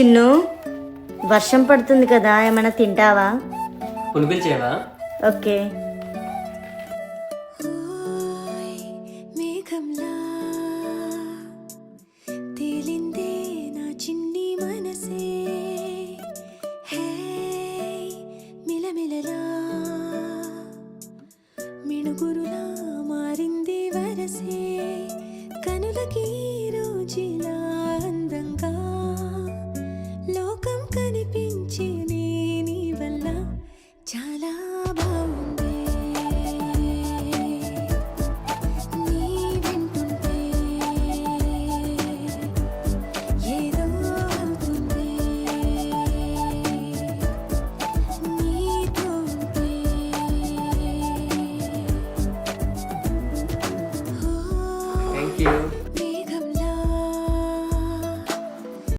చిన్ను వర్షం పడుతుంది కదా ఏమైనా తింటావా? పులిపించేవా ఓకే. మిణుగురులా మారింది వరసే కనులకి you.